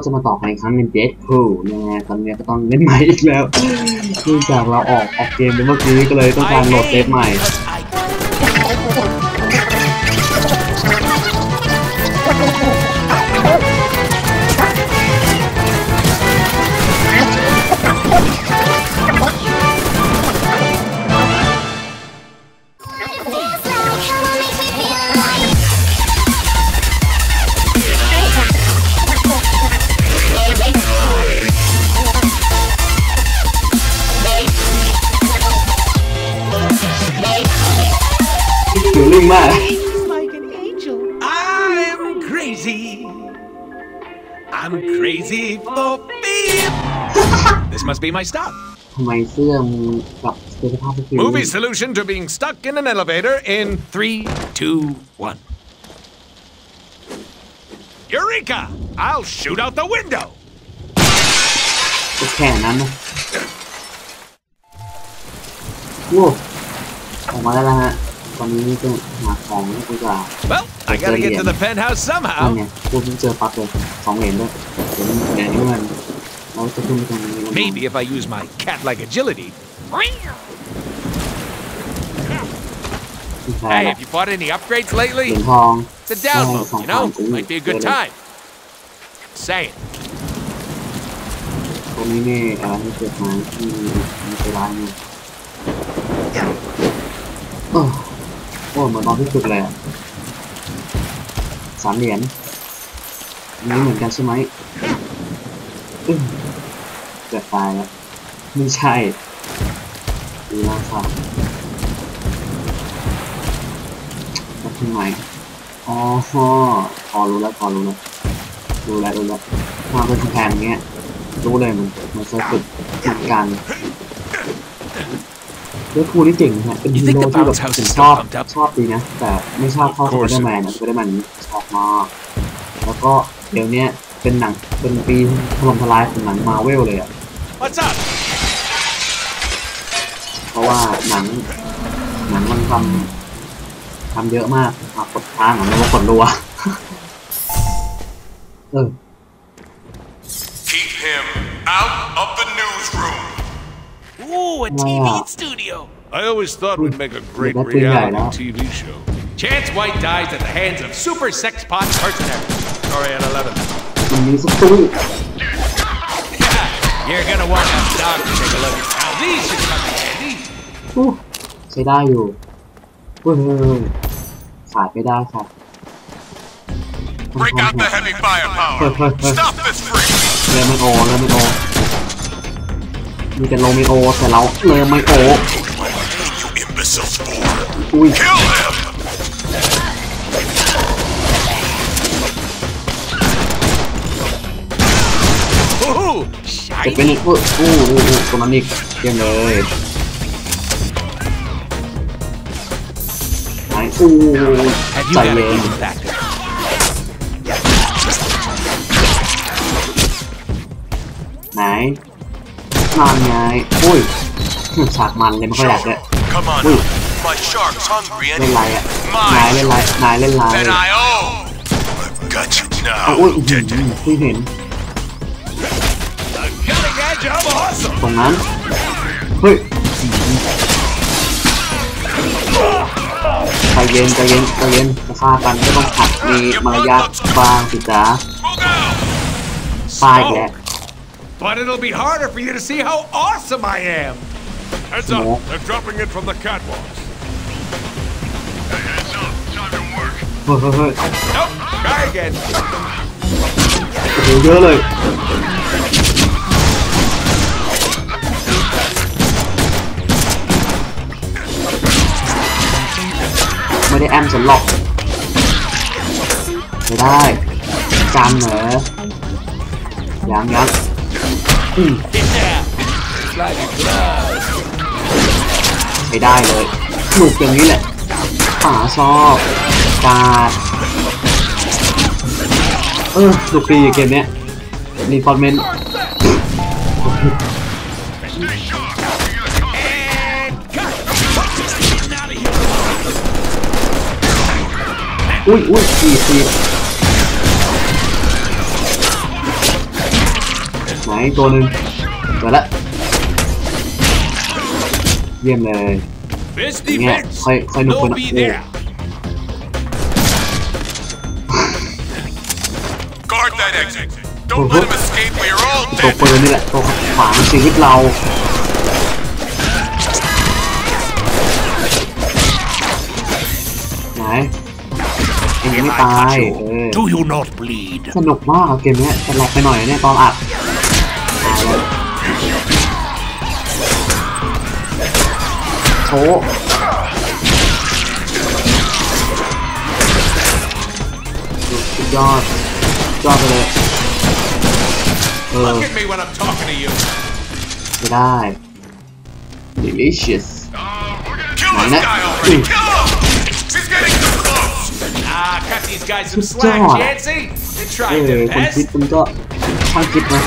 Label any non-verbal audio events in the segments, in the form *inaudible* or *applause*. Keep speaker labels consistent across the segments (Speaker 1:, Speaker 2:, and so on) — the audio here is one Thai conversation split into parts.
Speaker 1: ก็จะมาต่อกันอีกครั้งเป็น Dead Pool นะฮะตอนนี้ก็ต้องเล่นใหม่อีกแล้วเนื่องจากเราออกออกเกมไปเมื่อกี้ก็เลยต้องการโหลดเซฟใหม่
Speaker 2: must be my stop.
Speaker 1: ทำไมเสื้อมึงกับเสื้อผ้าเป็นฟิลลิ่ง
Speaker 2: Movie solution to being stuck in an elevator in three, two, one. Eureka! I'll shoot out the window.
Speaker 1: ก็แค่นั้นนะโว้ออกมาได้แล้วฮะ ตอนนี้ก็หาของดีกว่า
Speaker 2: Well, I gotta get to the penthouse
Speaker 1: นั่น
Speaker 2: somehow.
Speaker 1: ไงพวกที่เจอปั๊บเลยสองเหรียญด้วยเดี๋ยวเดี๋ยวนี้มันเราจะขึ้นไปตรงนี้แล้ว
Speaker 2: Maybe if I use my cat-like agility.
Speaker 1: ที่แพ้
Speaker 2: Hey,
Speaker 1: ละ
Speaker 2: have you bought any upgrades
Speaker 1: เหรี
Speaker 2: lately?
Speaker 1: ยญทอง
Speaker 2: It's a download, you know? Might be a good time. Say it.
Speaker 1: ตรงนี้นี่อะไรที่เกิดมาที่มีเวลาอยู่โอ้โอ้เหมือนตอนที่ฝึกเลยอะสามเหรียญอันนี้เหมือนกันใช่ไหมอึ้ง เกือบตายแล้วไม่ใช่ดีมากครับแล้วทำไมอ๋อพอรู้แล้วพอรู้แล้วรู้แล้วรู้แล้วมาเป็นแผนเงี้ยรู้เลยมันมันจะฝึกฝึกการเลือกครูที่เก่งนะฮะเป็นฮีโร่ที่แบบผมชอบชอบดีนะ แต่ไม่ชอบเข้าสไปเดอร์แมนนะสไปเดอร์แมนชอบมากแล้วก็เดี๋ยวเนี้ยเป็นหนังเป็นปีถล่มทลายของหนังมาเวลเลยอะ
Speaker 2: What's up?
Speaker 1: เพราะว่าหนังหนังมันทำทำเยอะมากอ่ะกดทางอ่ะไม่ว่ากดรัว เออ *laughs*
Speaker 3: Keep him out of the newsroom.
Speaker 2: Ooh, a
Speaker 1: TV
Speaker 2: studio. I always thought we'd make a great
Speaker 1: That's pretty
Speaker 2: reality
Speaker 1: high,
Speaker 2: TV show. Chance White dies at the hands of super sex pot mercenaries. Sorry at 11.
Speaker 1: มันมีสตู
Speaker 2: You're gonna want that dog to take a look at how these should come in handy.
Speaker 1: อู้ใช้ได้อยู่เฮ้ยขาดไม่ได้ครับ
Speaker 3: Break out the heavy firepower. Stop this freak.
Speaker 1: เลมโอเลมโอมีแต่โลมิโอแต่เราเลมโอ
Speaker 3: You imbeciles for.
Speaker 1: อุ้ย เก็บ
Speaker 2: shiny.
Speaker 1: เป็นอีกอู้อู้อู้อู้ตรงนั้นอีกเยี่ยมเลยไหนอู้
Speaker 2: Have you
Speaker 1: ใจ
Speaker 2: got
Speaker 1: เย็
Speaker 2: a
Speaker 1: น
Speaker 2: even factor?
Speaker 1: ไหนนานไงอุ้ยฉากมันเลยไม่ค่อยอยากเลย
Speaker 3: Come on.
Speaker 1: Ooh.
Speaker 3: up. My shark's hungry
Speaker 1: เล่นไร
Speaker 3: anyway.
Speaker 1: อะนายเล่นไรนายเล่นไร
Speaker 3: Then I owe. I've got you
Speaker 1: เอาอุ้ย
Speaker 3: now.
Speaker 1: อื้อหือเพิ่งเห็น
Speaker 2: The cutting edge of awesome.
Speaker 1: ตรงนั้น เฮ้ยใจเย็นใจเย็นใจเย็นจะฆ่ากันก็ต้องหัดมีมารยาทบางสิจ๊ะ
Speaker 3: Smoke out.
Speaker 1: ตายอีกแล้ว
Speaker 2: But it'll be harder for you to see how awesome I am.
Speaker 3: Heads
Speaker 1: Smoke.
Speaker 3: up. They're dropping it from the catwalks. Hey, heads up. Time to work.
Speaker 1: เฮ้ยเฮ้ยเฮ้ย
Speaker 2: Nope, try again.
Speaker 1: โอ้โหเยอะเลย ไม่ได้แอมฉันหรอกไม่ได้จานเหรอยังยังอืมไม่ได้เลยหนุกอย่างนี้แหละป๋าชอบกาดเออหนุกดีเกมเนี้ยรีฟอร์เมนต์ อุ้ยอุ้ยสี่สี่ไหนตัวหนึ่งเจอละเยี่ยมเลย
Speaker 2: This
Speaker 1: Yeah,
Speaker 2: defense,
Speaker 1: quite- quite
Speaker 2: no
Speaker 1: open up
Speaker 2: be
Speaker 1: there.
Speaker 2: there.
Speaker 3: Guard that exit. Don't let him escape or you're all
Speaker 1: ตัว
Speaker 3: dead.
Speaker 1: ปืนนี่แหละตัวขวางชีวิตเรา ยังไม่ตายเออ
Speaker 2: Do you not bleed?
Speaker 1: สนุกมากอะเกมเนี้ยแต่แหลกไปหน่อยนะเนี่ยตอนอัดตายแล้วโชว์สุดยอดสุดยอดไปเลยเออ
Speaker 2: Look at me when I'm talking to you.
Speaker 1: ไม่ได้ delicious
Speaker 3: Kill
Speaker 1: Why
Speaker 3: this
Speaker 1: not?
Speaker 3: guy already.
Speaker 1: Ooh.
Speaker 3: Kill
Speaker 2: Ah, cut these guys some
Speaker 1: Good
Speaker 2: slack,
Speaker 1: job.
Speaker 2: Jancy. You
Speaker 1: เอ
Speaker 2: tried
Speaker 1: อ
Speaker 2: your
Speaker 1: คนคิด
Speaker 2: best.
Speaker 1: มันก็ช่างคิดนะ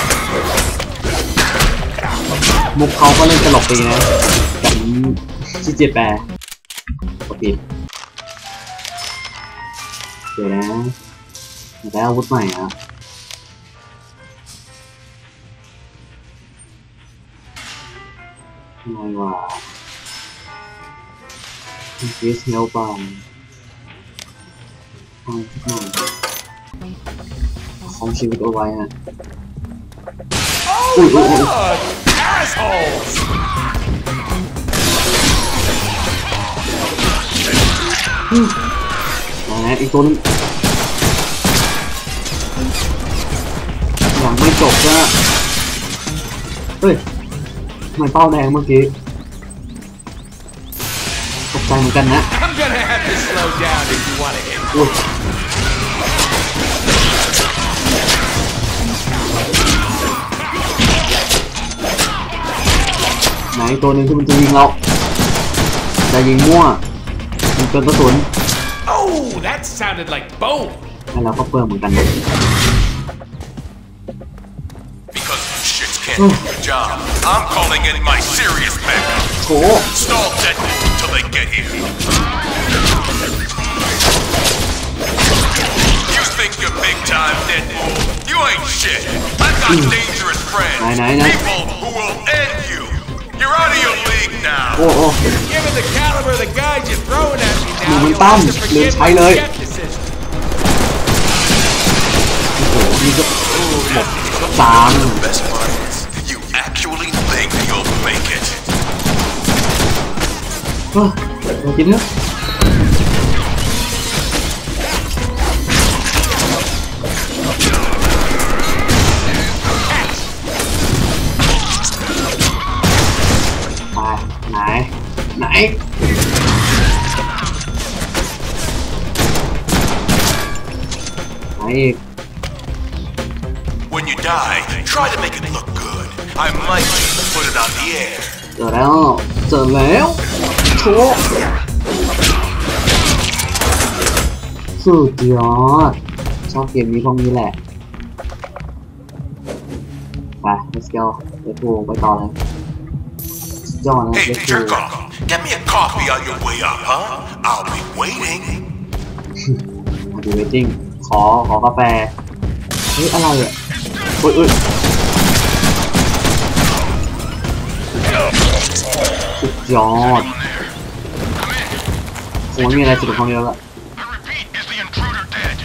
Speaker 1: มุกเขาก็เล่นตลกดีนะแต่ผมชิเจแปรปกติเดี๋ยวนะอยากได้อาวุธใหม่อะทำไมวะ increase health บ้าง ทำสักหน่อยของชีวิตเอาไว้ฮะ
Speaker 2: Oh,
Speaker 1: Ooh, ooh, ooh.
Speaker 2: look! Assholes!
Speaker 1: มาแล้วอีกตัวนึงยังไม่จบนะเฮ้ยทำไมเป้าแดงเมื่อกี้ตกใจเหมือนกันนะ
Speaker 2: I'm gonna have to slow down if you want to hit.
Speaker 1: อุ้ยไหนตัวหนึ่งที่มันจะยิงเราจะยิงมั่วมันเกินกระสุน
Speaker 2: Oh, that sounded like bone.
Speaker 1: ให้เราก็เปลืองเหมือนกันนะ
Speaker 3: Because you shits can't do your job. I'm calling in my serious backup.
Speaker 1: โถ
Speaker 3: Stall Deadpool until they get here. You think you're big time, Deadpool? You ain't shit. I've got dangerous friends.
Speaker 1: Này, này, này.
Speaker 3: People who will end you. You're out of your league now.
Speaker 1: โอ้โอ้
Speaker 2: Given the caliber of the guys you're throwing at me now,
Speaker 1: Momentum.
Speaker 2: you'll have to forgive
Speaker 1: Lên
Speaker 2: my
Speaker 1: sai lời.
Speaker 2: skepticism.
Speaker 1: โหนี่ก็หมดตาม
Speaker 3: Best part is, you actually think you'll make it.
Speaker 1: Ơ, chín hết Này, này, này
Speaker 3: When you die, try to make it look good. I might just put it on the air.
Speaker 1: Rồi đó, rồi léo. ล้วเจอแล้วโชว์สุดยอด ชอบเกมนี้พวกนี้แหละ ไป let's go ไปพูไปต่อเลยสุดยอดนะ
Speaker 3: Hey,
Speaker 1: let's go
Speaker 3: jerk off. Get me a coffee on your way up, huh? I'll be waiting.
Speaker 1: มาดูเวทติ้งขอ ขอกาแฟ เฮ้ย อะไรอะอุ้ยอุ้ยสุดยอด โอ้ยมีอะไรสนุกของเยอะละ
Speaker 3: I repeat, is the intruder dead?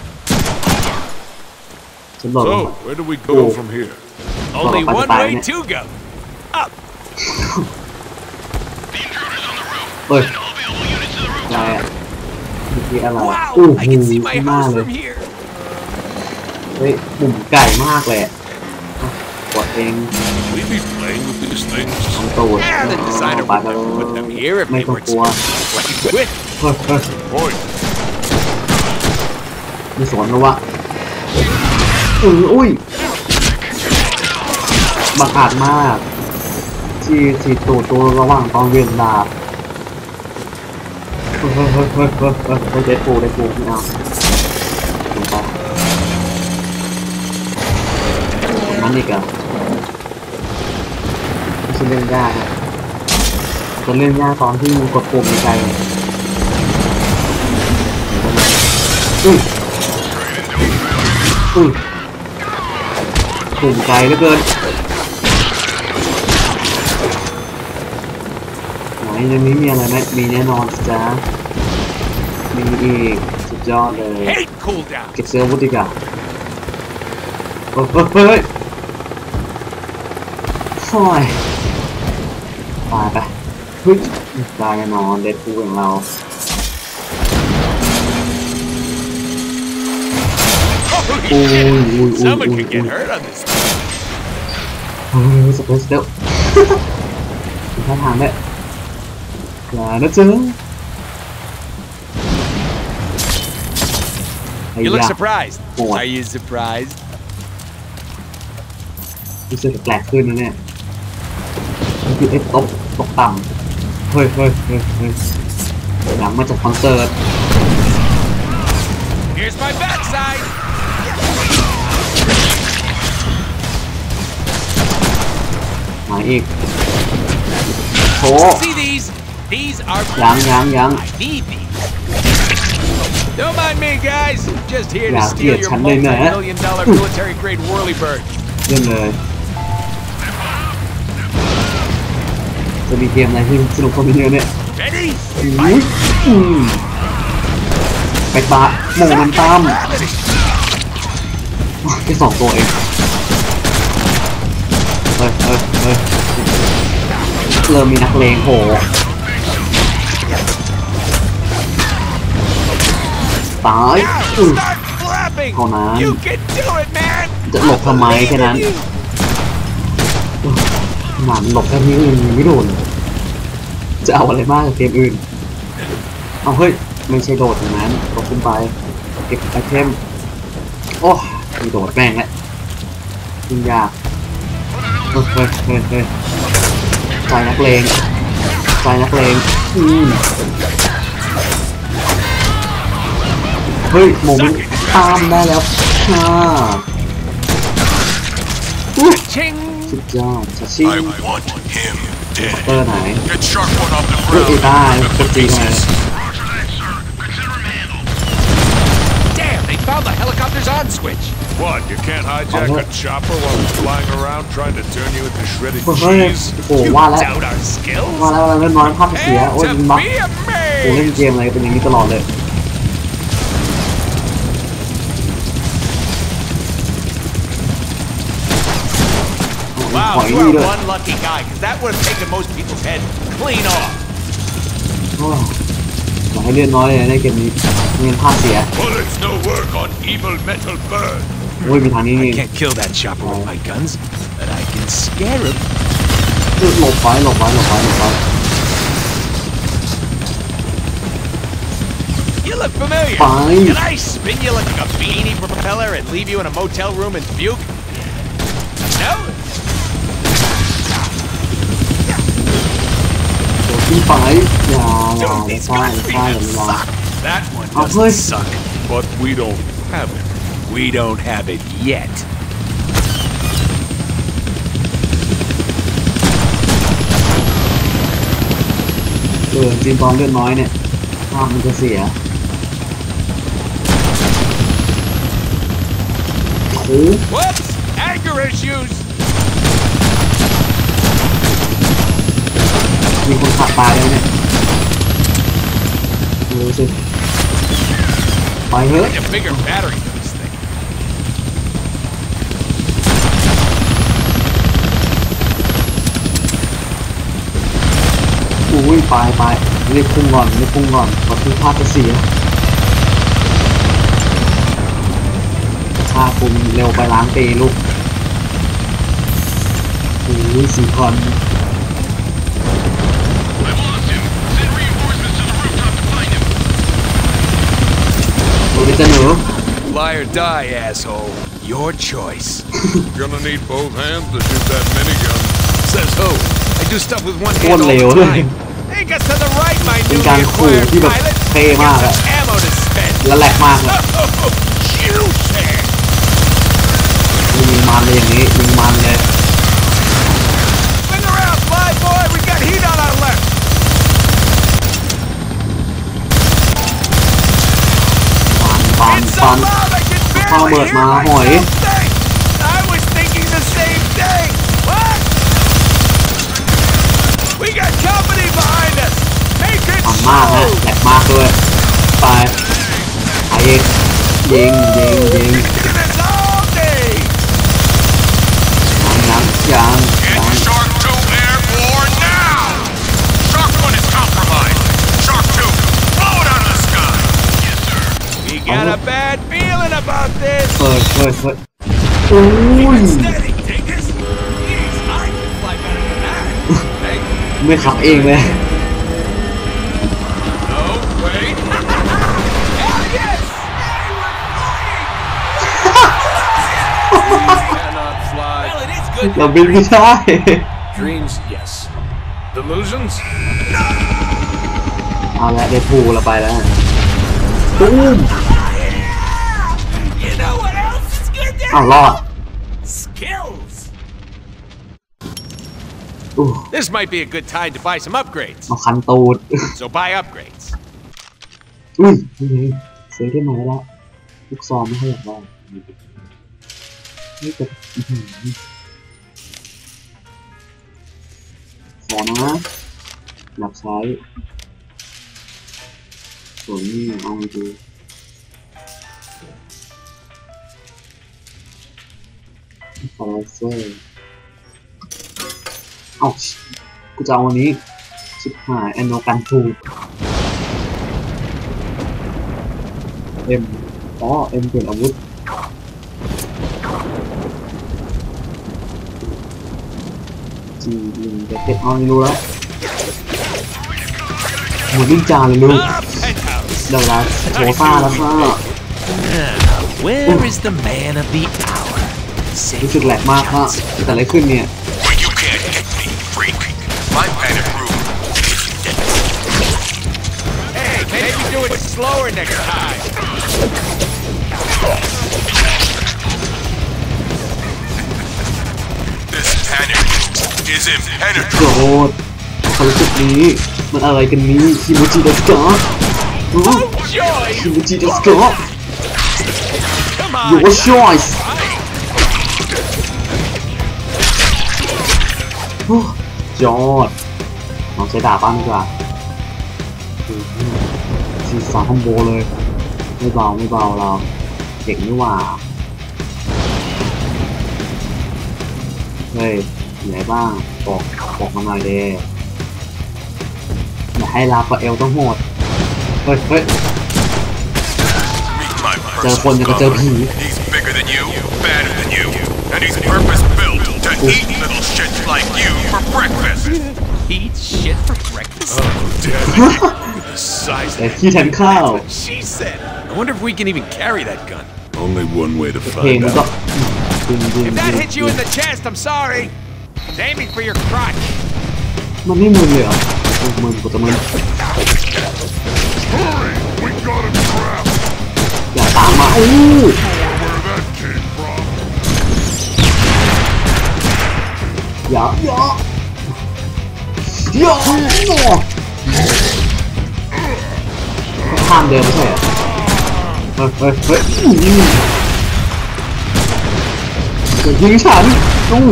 Speaker 1: ฉันบอกลง
Speaker 4: So,
Speaker 1: มา
Speaker 4: where do we
Speaker 1: Oh.
Speaker 4: go from here?
Speaker 2: Only
Speaker 1: Well,
Speaker 2: one
Speaker 1: bye-bye,
Speaker 2: way
Speaker 1: innit?
Speaker 2: to go. Up.
Speaker 3: The intruder's on the roof.
Speaker 1: เฮ้ย
Speaker 3: All available units to the roof.
Speaker 1: อะไรอ่ะเมื่อกี้อะไรอ่ะ
Speaker 2: Wow,
Speaker 1: โอ้โห
Speaker 2: I can see my
Speaker 1: ข้างหน้า
Speaker 2: house
Speaker 1: เลย
Speaker 2: from here.
Speaker 1: เฮ้ยหมุมไก่มากเลยอะอ่ะกดเอง
Speaker 4: Should we be playing with these things?
Speaker 1: ทำตูด
Speaker 2: Yeah, the designer
Speaker 1: ไป
Speaker 2: would
Speaker 1: ไป
Speaker 2: never put them here if
Speaker 1: ไม่
Speaker 2: they
Speaker 1: ต้อง
Speaker 2: weren't
Speaker 1: กลัว
Speaker 2: played with.
Speaker 1: เฮ้ยเฮ้ย
Speaker 4: Point.
Speaker 1: มีสวนแล้ววะอุ้ยอุ้ยบังอาจมากที่ที่ตูดตัวระหว่างตอนเวียนดาบเฮ้ยเฮ้ยเฮ้ยเฮ้ยเฮ้ยเฮ้ยเฮ้ยเดปูเด็ดปูไม่เอาลงไปมันอีกอะไม่ใช่เรื่องยากอะเป็นเรื่องยากตอนที่กดปุ่มในใจ อุ้ยอุ้ยภูมิใจเหลือเกินไหนในไม่มีอะไรไหมมีแน่นอนจ้ามีอีกสุดยอดเลยเก็บเสื้อวุฒิกาเฮ้ยเฮ้ยโอ้ยตายไปเฮ้ยตายแน่นอนเด็ดพูของเรา
Speaker 2: Holy
Speaker 1: อุ้ย
Speaker 2: shit.
Speaker 1: อุ้ยอุ้ย
Speaker 2: Someone
Speaker 1: อุ้ย
Speaker 2: could get hurt on this.
Speaker 1: เฮ้ยสเปซเดี๋*laughs* ยวท่าทางเนี่ยอย่านะจ๊ะไอ้
Speaker 2: You look
Speaker 1: ยา
Speaker 2: surprised.
Speaker 1: What?
Speaker 2: Are you surprised?
Speaker 1: รู้สึกแปลกขึ้นนะเนี่ยมันคือไอ้ตกตกต่ำเฮ้ยเฮ้ยเฮ้ยเฮ้ยหลังมาจากคอนเสิร์ต
Speaker 2: Here's my backside.
Speaker 1: มาอีกโถ
Speaker 2: See these? These are.
Speaker 1: ยังยังยัง
Speaker 2: I need these. Don't mind me, guys. Just here to
Speaker 1: Yeah,
Speaker 2: steal
Speaker 1: yeah,
Speaker 2: your
Speaker 1: ฉันเลยนะ
Speaker 2: multi-million dollar military grade whirlybird.
Speaker 1: เรื่องเลยจะมีเกมอะไรที่สนุกกว่านี้เนี่ย
Speaker 2: Ready?
Speaker 1: อุ้ยอืมไปปะโมมันตั้มแค่สองตัวเองเฮ้ยเฮ้ย เฮ้ยเริ่มมีนักเลงโผล่ตาย
Speaker 2: Now
Speaker 1: อือ
Speaker 2: start flapping.
Speaker 1: Come on.
Speaker 2: You can do it, man.
Speaker 1: จะหลบทำไมแค่นั้นหมันหลบแค่นี้เองยังไม่โดนจะเอาอะไรมากกับเกมอื่น เอาเฮ้ย ไม่ใช่โดดอย่างนั้นกดขึ้นไป เก็บไอเทม โอ้มีโดดแม่งแหละยิ่งยากเฮ้ยเฮ้ยเฮ้ย เฮ้ยใจนักเลงใจนักเลงอืมเฮ้ยโมเมนต์ตามได้แล้วค่ะอุ๊ย
Speaker 2: Ching.
Speaker 1: สุดยอดชาชิ
Speaker 3: I want him
Speaker 1: เต
Speaker 3: dead.
Speaker 1: อร์ไหน
Speaker 3: Get Shark One off the
Speaker 1: เฮ้ย
Speaker 3: ground.
Speaker 1: ไอ้ตาย
Speaker 3: Rip
Speaker 1: ก
Speaker 3: to
Speaker 1: ดจีทำไม
Speaker 3: pieces.
Speaker 2: Damn, they found the helicopter's on switch.
Speaker 4: What, you can't hijack a chopper while it's flying around trying to turn you into shredded
Speaker 1: เฮ้ย
Speaker 4: cheese?
Speaker 1: โอ้โห
Speaker 2: You
Speaker 1: ว่าแล้ว
Speaker 2: doubt our skills?
Speaker 1: ว่าแล้วว่าแล้วน้อยภาพเสีย
Speaker 2: And
Speaker 1: โอ้ย
Speaker 2: to
Speaker 1: ยิงบัก
Speaker 2: be
Speaker 1: กูเล่น
Speaker 2: amazed.
Speaker 1: เกมอะไรเป็นอย่างนี้ตลอดเลยขอ
Speaker 2: Wow,
Speaker 1: อี
Speaker 2: you
Speaker 1: ก
Speaker 2: are
Speaker 1: ด้วย
Speaker 2: one lucky guy, because that would have taken most people's head clean off.
Speaker 1: โอ้ยขอให้เลื่อนน้อยเลยในเกมนี้เงินภาพเสีย
Speaker 4: Bullets no work on evil metal bird.
Speaker 1: โอ้ยมีทางนี้นี่
Speaker 2: I can't kill that chopper with my guns, but I can scare him.
Speaker 1: หลบไว้หลบไว้หลบไว้หลบไว้
Speaker 2: You look familiar.
Speaker 1: Fine.
Speaker 2: Can I spin you like a beanie propeller and leave you in a motel room in Buke? No?
Speaker 1: โดดขึ้นไปอย่าอย่า
Speaker 2: Dude,
Speaker 1: อย่า
Speaker 2: these
Speaker 1: ใช่อย่า
Speaker 2: guns
Speaker 1: ใช่อย่า
Speaker 2: even
Speaker 1: อย่า
Speaker 2: suck. That one
Speaker 1: Oh,
Speaker 2: doesn't
Speaker 1: please.
Speaker 2: suck.
Speaker 4: But we don't have it.
Speaker 2: We don't have it yet.
Speaker 1: เออจริงตอนเลื่อนน้อยเนี่ยภาพมันจะเสียโอ้โห
Speaker 2: Whoops! Anger issues!
Speaker 1: มีคนขับตายแล้วเนี่ยดูสิไปเถอะ
Speaker 2: Need a bigger battery
Speaker 1: ไปไปเรียกพุ่งก่อนเรียกพุ่งก่อนก่อนที่ภาพจะเสียภาพคุณเร็วไปล้านปีลูกอุ้ยสี่คนโอ้ยจะหนู
Speaker 2: Fly or die, asshole. Your choice.
Speaker 4: Gonna need both hands to shoot that minigun.
Speaker 2: Says who? I do stuff with one
Speaker 1: โค
Speaker 2: hand
Speaker 1: ตร
Speaker 2: all
Speaker 1: เร็ว
Speaker 2: the
Speaker 1: เลย
Speaker 2: time. Hey, get to the right, my
Speaker 1: เป็น
Speaker 2: newly
Speaker 1: การขู่
Speaker 2: acquired
Speaker 1: ที่แบบ
Speaker 2: pilot.
Speaker 1: เท่มาก
Speaker 2: Got
Speaker 1: อะ
Speaker 2: some ammo to spend.
Speaker 1: และแหลกมากเลย
Speaker 2: Oh, juicy!
Speaker 1: ยิงมันเลยอย่างนี้ยิงมันเลย
Speaker 2: Swing around, fly boy. We got heat on our left.
Speaker 1: ปัน
Speaker 2: It's
Speaker 1: ปั
Speaker 2: so
Speaker 1: น
Speaker 2: loud I can
Speaker 1: ข้าว
Speaker 2: barely
Speaker 1: เบิด
Speaker 2: hear
Speaker 1: มาหอย มากฮะแหลกมากด้วยไปไอ้ยิงยิงยิง
Speaker 2: This all day.
Speaker 1: ยังยังยัง
Speaker 3: Get Shark 2 airborne now! Shark 1 is compromised. Shark 2, blow it out of the sky! Yes, sir.
Speaker 2: We got a bad feeling about this.
Speaker 1: เปิดเปิดเปิดโอ้ย
Speaker 2: Steady, Dingus. Jeez, I can fly better than that. hey,
Speaker 1: ไม่ขับเองเลย
Speaker 2: Well, it is good.
Speaker 1: เราบินไม่ได้
Speaker 4: Dreams, yes. Delusions?
Speaker 1: เอาละได้พูเราไปแล้วตูม
Speaker 2: You know what else is good there?
Speaker 1: อ้าวรอด
Speaker 2: Skills.
Speaker 1: อู้
Speaker 2: This might be a good time to buy some upgrades.
Speaker 1: มาคันตูด
Speaker 2: So buy upgrades.
Speaker 1: อุ้ยนี่ไงซื้อได้มาแล้วลูกซองไม่ค่อยอยากได้นี่จะอื้อหือ ขอนะอยากใช้ส่วนนี้เอาไปดูฟอร์เซอร์เอ้ากูจะเอาอันนี้ชิบหายแอนโนกันทูเอ็มอ๋อเอ็มเปลี่ยนอาวุธ จียิงเด็กเด็กเอาไม่รู้แล้วหมุนวิ่งจานเลยลูก
Speaker 2: Ah, penthouse.
Speaker 1: เดี๋ยวเวลาโชว์ซ่าแล้วก็
Speaker 5: Where is the man of the hour?
Speaker 1: รู้สึกแหลกมากว่าเกิดอะไรขึ้นเนี่ย
Speaker 3: Well, you can't get me, freak. My panic room is dead.
Speaker 2: Hey, maybe do it slower next time.
Speaker 3: Room is
Speaker 1: โกร
Speaker 3: impenetrable.
Speaker 1: ธความรู้สึกนี้ มันอะไรกันนี้คิโมจิเดสกา
Speaker 2: Joy!
Speaker 1: คิโมจิเดสกา
Speaker 2: Come
Speaker 1: Your
Speaker 2: on!
Speaker 1: choice โอ้ยอดลองใช้ดาบบ้างดีกว่าอืมสีสามคอมโบเลย ไม่เบาไม่เบาเราเก่งนี่หว่า เฮ้ย มีอะไรบ้างบอกบอกมาหน่อยเด้อย่าให้ลาปะเอลต้องโหดเฮ้ยเฮ้ย
Speaker 3: Meet my
Speaker 1: เจอคน
Speaker 3: personal
Speaker 1: อย่างกับเจอผี
Speaker 3: goblin. He's bigger than you, badder than you, and he's purpose built to eat little shits like you for breakfast.
Speaker 2: Eat shit for breakfast?
Speaker 4: The size
Speaker 1: แต่ขี้แทนข้าว
Speaker 2: She said. I wonder if we can even carry that gun.
Speaker 4: Only one way to
Speaker 1: เพลงมันก็ยิงยิง
Speaker 2: If
Speaker 1: ยิ
Speaker 2: that
Speaker 1: ง
Speaker 2: hits you in the chest, I'm sorry. It's aiming for your crotch.
Speaker 1: มันไม่มึนเลยเหรอเออมึนกูจะมึนอย่าตามมาอู้อย่าอย่าอย่าข้ามเดินไม่ใช่เหรอเฮ้ยเฮ้ยเฮ้ยยิงฉันอู้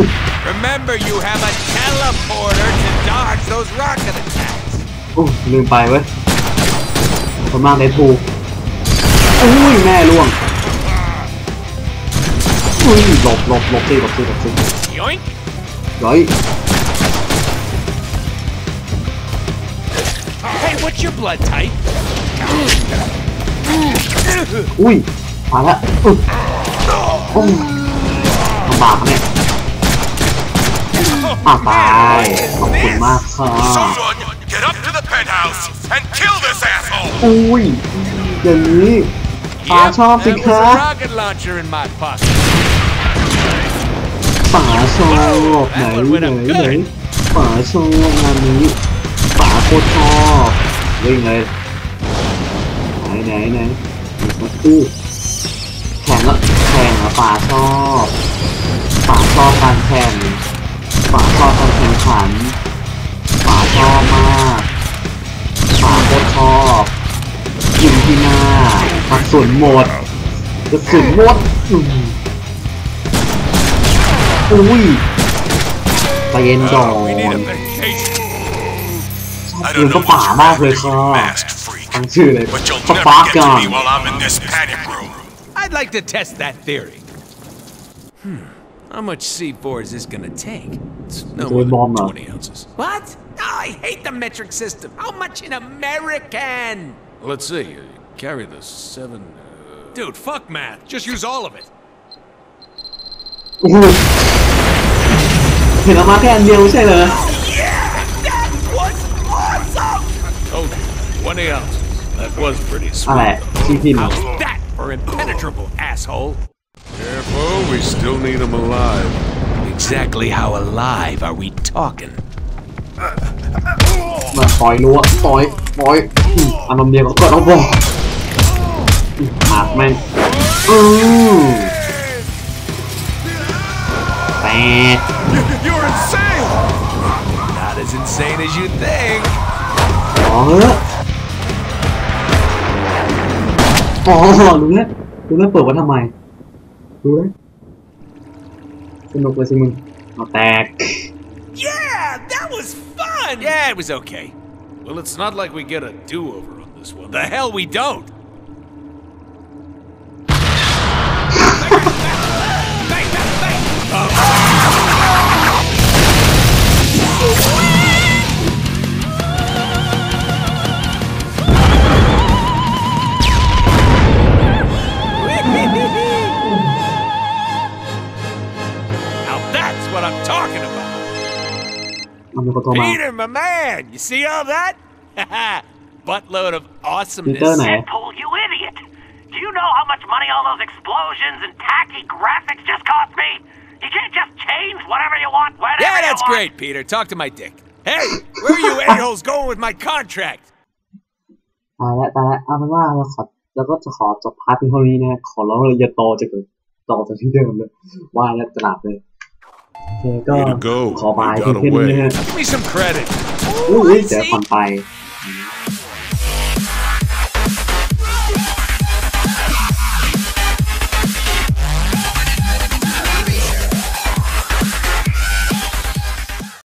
Speaker 2: Remember, you have a teleporter to dodge those rocket attacks.
Speaker 1: อู้ลืมไปเว้ยขอบคุณมากเลยทูอุ้ยแม่ล่วงอุ้ยหลบหลบหลบสิหลบสิหลบสิ
Speaker 2: Yoink!
Speaker 1: ร้อย
Speaker 2: Hey, what's your blood type?
Speaker 1: อุ้ยมาแล้วอุ๊ยโอ้ยลำบากเนี่ย อ้าวตายขอบคุณมากค่ะ
Speaker 3: Someone get up to the penthouse and kill this asshole!
Speaker 1: อุ้ยอย่างนี้ป๋าชอบสิ
Speaker 2: that
Speaker 1: คะ
Speaker 2: was a rocket launcher in my pocket.
Speaker 1: ป๋าชอบไหนไหนไหนป๋าชอบงานนี้ป๋าโคตรชอบวิ่งเลยไหนไหนไหนอีกสักครู่แข่งละแข่งละป๋าชอบป๋าชอบการแข่ง ฝาคอการแข่งขันฝาคอบมากฝาโครชอบยิงที่หน้าปักส่วนหมดกระสุนหมดอุ้ยไปเย็นก่อนยิ
Speaker 3: น
Speaker 1: ก็ป่ามากเลยค่ะทั้งชื่อเลยสปาร์ก
Speaker 3: กั
Speaker 1: น
Speaker 2: I'd like to test that theory. Hmm. How much C4 is this gonna take? It's no more than 20 ounces. What? Oh, I hate the metric system. How much in American?
Speaker 4: Let's see. Carry the seven. Uh...
Speaker 2: Dude, fuck math. Just use all of it.
Speaker 1: Thì nó má cái
Speaker 2: ăn nhiều xe
Speaker 4: rồi. Twenty ounces. That was pretty sweet.
Speaker 2: How's that for impenetrable, asshole?
Speaker 4: Careful, we still need him alive.
Speaker 2: Exactly how alive are we talking?
Speaker 1: มาปล่อยรั้วปล่อยปล่อยอืมอารมณ์เดียวกับกดเอาบอกอืมหมากแม่งอือแปด
Speaker 4: You're insane!
Speaker 2: Not as insane as you think.
Speaker 1: อ๋อเฮ้ยอ๋อรู้แล้วรู้แล้วเปิดไว่าทำไมรู้แล้ว Good luck, back.
Speaker 2: Yeah, that was fun! Yeah, it was okay.
Speaker 4: Well, it's not like we get a do-over on this one.
Speaker 2: The hell we don't!
Speaker 1: Bang, bang, bang,
Speaker 2: Peter, my man, you see all that? *laughs* Buttload of
Speaker 1: ปี
Speaker 2: awesomeness.
Speaker 1: เตอร์ไหน
Speaker 6: Deadpool, you idiot! Do you know how much money all those explosions and tacky graphics just cost me? You can't just change whatever you want whenever
Speaker 2: Yeah,
Speaker 6: you
Speaker 2: that's
Speaker 6: want.
Speaker 2: great, Peter. Talk to my dick. Hey, where are you *laughs* a-holes going with my contract?
Speaker 1: ตายแล้วตายแล้วเอาเป็นว่าเราขอเราก็จะขอจบพาร์ทเพียงเท่านี้นะขอร้องเลยอย่าต่อจากต่อจากที่เดิมเลยว่าแล้วจะหลับเลย *laughs* โอเคก็
Speaker 4: Way to go.
Speaker 1: ขอบาย
Speaker 4: You
Speaker 1: เพียง
Speaker 4: got
Speaker 1: แค่นี้
Speaker 4: away.
Speaker 1: นะฮะ
Speaker 2: Give me some credit.
Speaker 1: อุ้ยเดี๋ยวผ่อนไป
Speaker 2: I